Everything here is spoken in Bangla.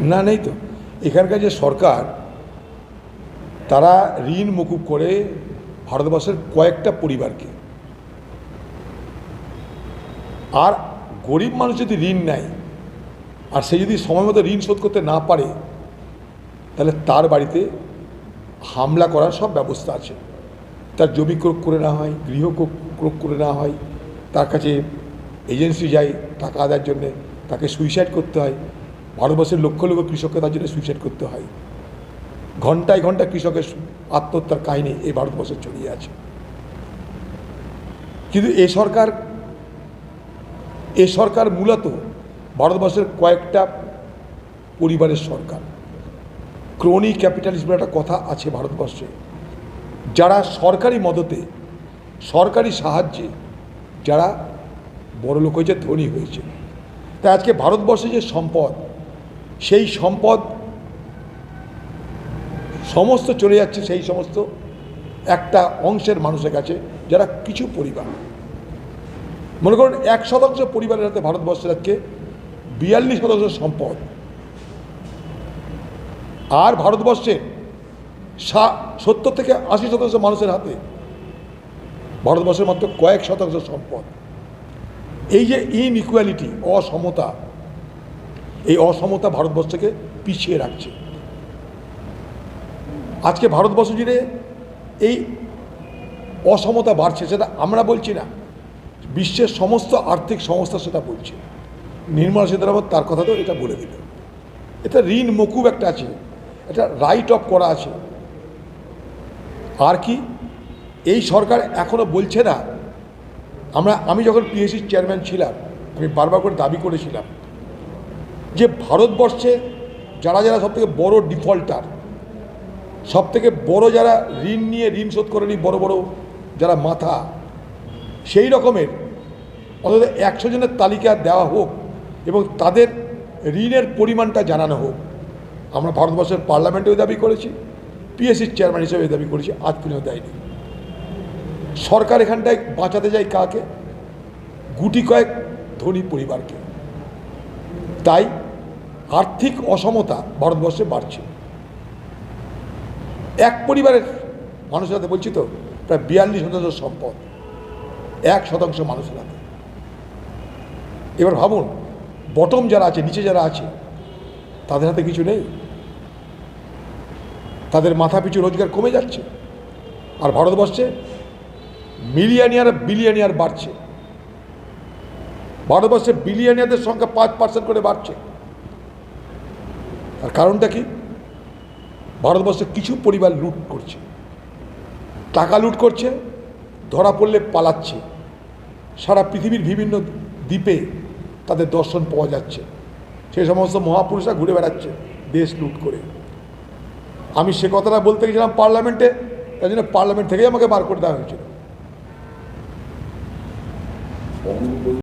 না, নেই তো। এখানকার যে সরকার, তারা ঋণ মুকুব করে ভারতবর্ষের কয়েকটা পরিবারকে। আর গরিব মানুষ যদি ঋণ নেয়, আর সে যদি সময় মতো ঋণ শোধ করতে না পারে, তাহলে তার বাড়িতে হামলা করার সব ব্যবস্থা আছে। তার জমি ক্রোক করে না হয়, গৃহ ক্রোক- করে নেওয়া হয়। তার কাছে এজেন্সি যায় টাকা আদায়ের জন্যে, তাকে সুইসাইড করতে হয়। ভারতবর্ষের লক্ষ লক্ষ কৃষককে তার জন্য সুইসাইড করতে হয়। ঘন্টায় ঘণ্টা কৃষকের আত্মহত্যার কাহিনী এই ভারতবর্ষে ছড়িয়ে আছে। কিন্তু এ সরকার এ সরকার মূলত ভারতবর্ষের কয়েকটা পরিবারের সরকার। ক্রোনি ক্যাপিটালিজম একটা কথা আছে ভারতবর্ষে। যারা সরকারি মদতে, সরকারি সাহায্যে যারা বড় লোক হয়েছে, ধনী হয়েছে। তাই আজকে ভারতবর্ষে যে সম্পদ সেই সম্পদ সমস্ত চলে যাচ্ছে, সেই সমস্ত একটা অংশের মানুষের কাছে, যারা কিছু পরিবার। মনে করুন, এক শতাংশ পরিবারের হাতে ভারতবর্ষের আজকে বিয়াল্লিশ শতাংশ সম্পদ। আর ভারতবর্ষের সত্তর থেকে আশি শতাংশ মানুষের হাতে ভারতবর্ষের মাত্র কয়েক শতাংশ সম্পদ। এই যে ইনইকুয়ালিটি অসমতা এই অসমতা ভারতবর্ষকে পিছিয়ে রাখছে। আজকে ভারতবর্ষ জুড়ে এই অসমতা বাড়ছে, সেটা আমরা বলছি না। বিশ্বের সমস্ত আর্থিক সংস্থা সেটা বলছে। নির্মলা সীতারামন তার কথা তো এটা বলে দিল। এটা ঋণ মকুব একটা আছে, এটা রাইট অফ করা আছে। আর কি, এই সরকার এখনও বলছে না, আমরা, আমি যখন পিএসসির চেয়ারম্যান ছিলাম, আমি বারবার করে দাবি করেছিলাম যে ভারতবর্ষে যারা যারা সবথেকে বড় ডিফল্টার সব থেকে বড় যারা ঋণ নিয়ে ঋণ শোধ করেনি, বড় বড় যারা মাথা, সেই রকমের অন্তত একশো জনের তালিকা দেওয়া হোক এবং তাদের ঋণের পরিমাণটা জানানো হোক। আমরা ভারতবর্ষের পার্লামেন্টেও দাবি করেছি, পিএসসির চেয়ারম্যান হিসেবে দাবি করেছি, আজ পর্যন্ত দেয়নি। সরকার এখানটায় বাঁচাতে যায় কাকে? গুটি কয়েক ধনী পরিবারকে। তাই আর্থিক অসমতা ভারতবর্ষে বাড়ছে। এক পরিবারের মানুষের হাতে বলছি তো, প্রায় বিয়াল্লিশ শতাংশ সম্পদ, এক শতাংশ মানুষের হাতে। এবার ভাবুন বটম যারা আছে, নিচে যারা আছে, তাদের হাতে কিছু নেই। তাদের মাথা পিছু রোজগার কমে যাচ্ছে। আর ভারতবর্ষে মিলিয়ানিয়ার বিলিয়ানিয়ার বাড়ছে। ভারতবর্ষে বিলিয়নিয়ারদের সংখ্যা পাঁচ পার্সেন্ট করে বাড়ছে। আর কারণটা কি? ভারতবর্ষে কিছু পরিবার লুট করছে। টাকা লুট করছে, ধরা পড়লে পালাচ্ছে। সারা পৃথিবীর বিভিন্ন দ্বীপে তাদের দর্শন পাওয়া যাচ্ছে। সেই সমস্ত মহাপুরুষরা ঘুরে বেড়াচ্ছে দেশ লুট করে। আমি সে কথাটা বলতে গেছিলাম পার্লামেন্টে তাই জন্য পার্লামেন্ট থেকেই আমাকে বার করে দেওয়া হয়েছিল।